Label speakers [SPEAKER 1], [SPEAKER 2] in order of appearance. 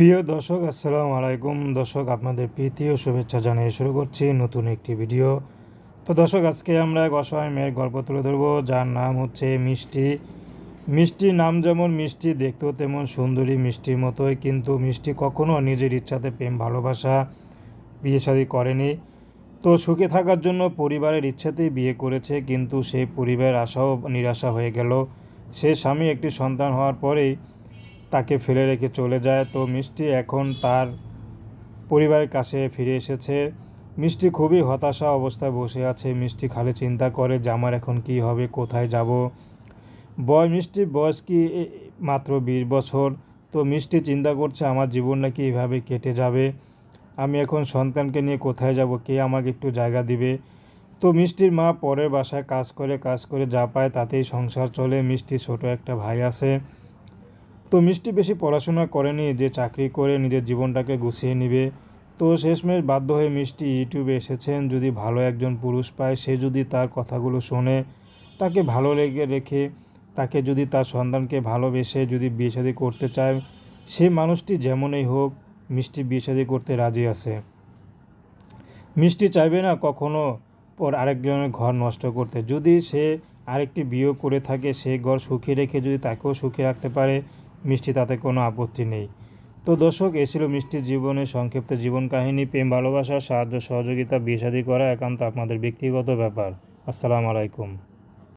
[SPEAKER 1] প্রিয় দর্শক, আসসালামু আলাইকুম। দর্শক, আপনাদের প্রীতি শুভেচ্ছা জানিয়ে শুরু করছি নতুন একটি ভিডিও। তো দর্শক, আজকে আমরা এক অসহায় মেয়ের গল্প তুলে ধরবো। যার নাম হচ্ছে মিষ্টি। মিষ্টি নাম যেমন মিষ্টি, দেখতেও তেমন সুন্দরী মিষ্টির মতোই, কিন্তু মিষ্টি কখনও নিজের ইচ্ছাতে প্রেম, ভালোবাসা বিয়ে শাদী করেনি। তো সুখে থাকার জন্য পরিবারের ইচ্ছাতেই বিয়ে করেছে, কিন্তু সেই পরিবারের আশাও নিরাশা হয়ে গেল। সে স্বামী একটি সন্তান হওয়ার পরেই তাকে ফেলে রেখে চলে যায়। তো মিষ্টি এখন তার পরিবারের কাছে ফিরে এসেছে। মিষ্টি খুবই হতাশা অবস্থায় বসে আছে। মিষ্টি খালি চিন্তা করে যে আমার এখন কি হবে, কোথায় যাব? বয়, মিষ্টির বয়স কি মাত্র বিশ বছর? তো মিষ্টি চিন্তা করছে, আমার জীবন নাকি এভাবে কেটে যাবে? আমি এখন সন্তানকে নিয়ে কোথায় যাব? কে আমাকে একটু জায়গা দিবে? তো মিষ্টির মা পরের বাসায় কাজ করে কাজ করে যা পায় তাতেই সংসার চলে। মিষ্টির ছোট একটা ভাই আছে। তো মিষ্টি বেশি পড়াশোনা করেনি, যে চাকরি করে নিজের জীবনটাকে গুছিয়ে নেবে। তো শেষমেশ বাধ্য হয়ে মিষ্টি ইউটিউবে এসেছেন, যদি ভালো একজন পুরুষ পায়, সে যদি তার কথাগুলো শোনে, তাকে ভালো লেগে রেখে, তাকে যদি তার সন্তানকে ভালোবেসে যদি বিয়ে করতে চায়, সে মানুষটি যেমনই হোক মিষ্টি বিয়ে করতে রাজি আছে। মিষ্টি চাইবে না কখনো পর আরেকজনের ঘর নষ্ট করতে। যদি সে আরেকটি বিয়ে করে থাকে, সে ঘর সুখী রেখে যদি তাকেও সুখী রাখতে পারে মিষ্টি, তাতে কোনো আপত্তি নেই। তো দর্শক, এ ছিল মিষ্টির জীবনের সংক্ষিপ্ত জীবন কাহিনী। প্রেম, ভালোবাসা, সাহায্য, সহযোগিতা, বিয়ে করা একান্ত আপনাদের ব্যক্তিগত ব্যাপার। আসসালামু আলাইকুম।